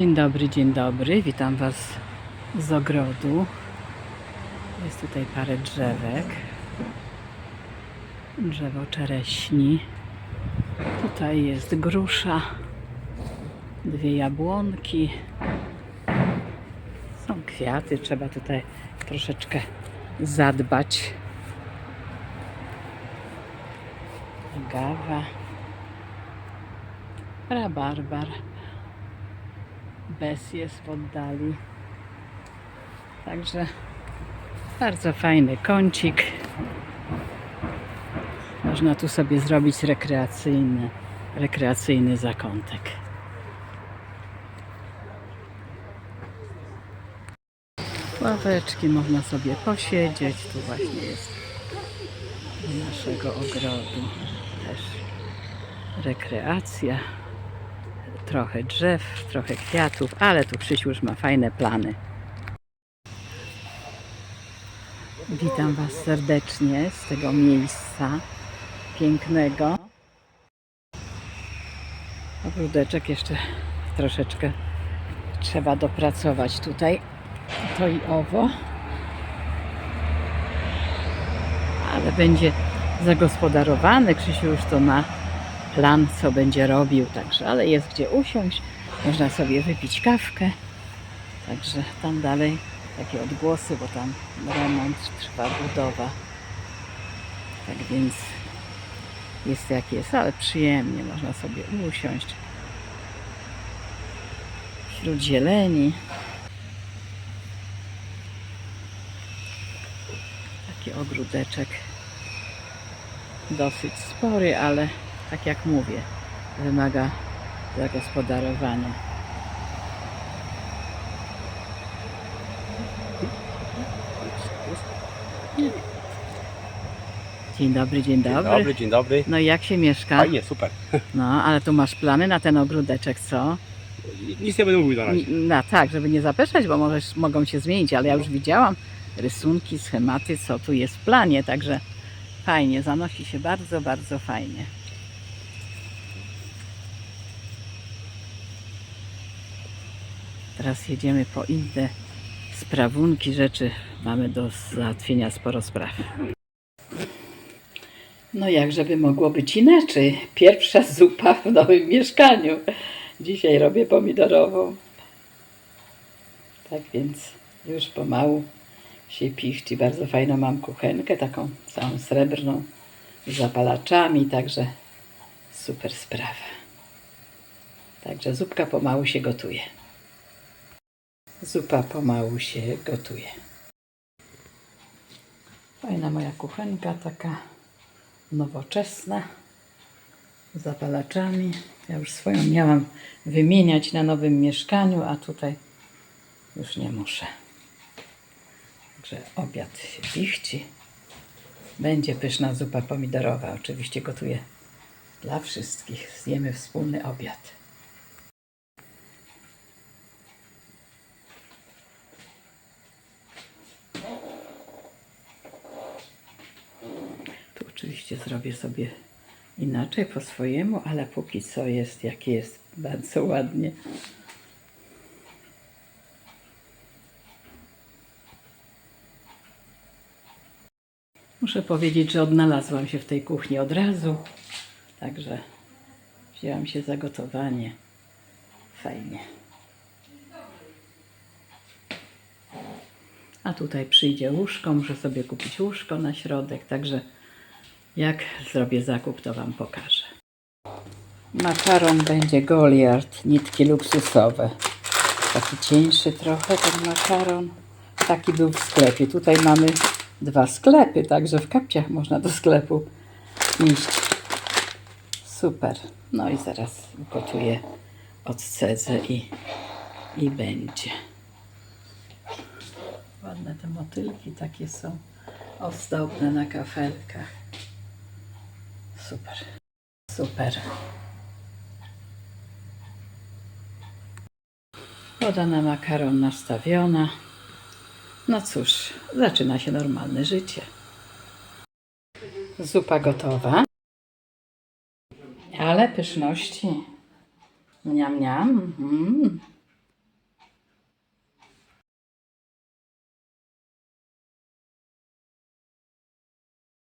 Dzień dobry, dzień dobry. Witam Was z ogrodu. Jest tutaj parę drzewek. Drzewo czereśni. Tutaj jest grusza. Dwie jabłonki. Są kwiaty. Trzeba tutaj troszeczkę zadbać. Gawa. Rabarbar. Bez jest w oddali. Także bardzo fajny kącik. Można tu sobie zrobić rekreacyjny, rekreacyjny zakątek. Ławeczki można sobie posiedzieć. Tu właśnie jest naszego ogrodu też rekreacja trochę drzew, trochę kwiatów, ale tu Krzysiu już ma fajne plany. Witam Was serdecznie z tego miejsca pięknego. Ogródeczek jeszcze troszeczkę trzeba dopracować tutaj to i owo. Ale będzie zagospodarowany. Krzysiu już to ma plan, co będzie robił, także, ale jest gdzie usiąść, można sobie wypić kawkę, także tam dalej takie odgłosy, bo tam remont, trwa budowa, tak więc jest jak jest, ale przyjemnie, można sobie usiąść. Wśród zieleni. Taki ogródeczek dosyć spory, ale tak jak mówię, wymaga zagospodarowania. Dzień dobry, dzień Dzień dobry. dobry, dzień dobry. No i jak się mieszka? Fajnie, super. No, ale tu masz plany na ten ogródeczek, co? Nic nie będę mówił na razie. No tak, żeby nie zapeszać, bo możesz, mogą się zmienić, ale ja już widziałam rysunki, schematy, co tu jest w planie, także fajnie, zanosi się bardzo, bardzo fajnie. Teraz jedziemy po inne sprawunki, rzeczy. Mamy do załatwienia sporo spraw. No jak żeby mogło być inaczej? Pierwsza zupa w nowym mieszkaniu. Dzisiaj robię pomidorową. Tak więc już pomału się pichci. Bardzo fajną mam kuchenkę, taką całą srebrną, z zapalaczami, także super sprawa. Także zupka pomału się gotuje. Zupa pomału się gotuje. Fajna moja kuchenka, taka nowoczesna, z zapalaczami. Ja już swoją miałam wymieniać na nowym mieszkaniu, a tutaj już nie muszę. Także obiad się pichci. Będzie pyszna zupa pomidorowa. Oczywiście gotuję dla wszystkich. Zjemy wspólny obiad. Tu oczywiście zrobię sobie inaczej po swojemu, ale póki co jest jak jest. Bardzo ładnie. Muszę powiedzieć, że odnalazłam się w tej kuchni od razu. Także wzięłam się za gotowanie. Fajnie. A tutaj przyjdzie łóżko, muszę sobie kupić łóżko na środek, także jak zrobię zakup, to Wam pokażę. Makaron będzie Goliard, nitki luksusowe. Taki cieńszy trochę ten makaron. Taki był w sklepie. Tutaj mamy dwa sklepy, także w kapciach można do sklepu iść. Super. No i zaraz gotuję, odcedzę i, i będzie. Ładne te motylki takie są ozdobne na kafelkach. Super. Super. Woda na makaron nastawiona. No cóż, zaczyna się normalne życie. Zupa gotowa. Ale pyszności. Miam, miam. Mm.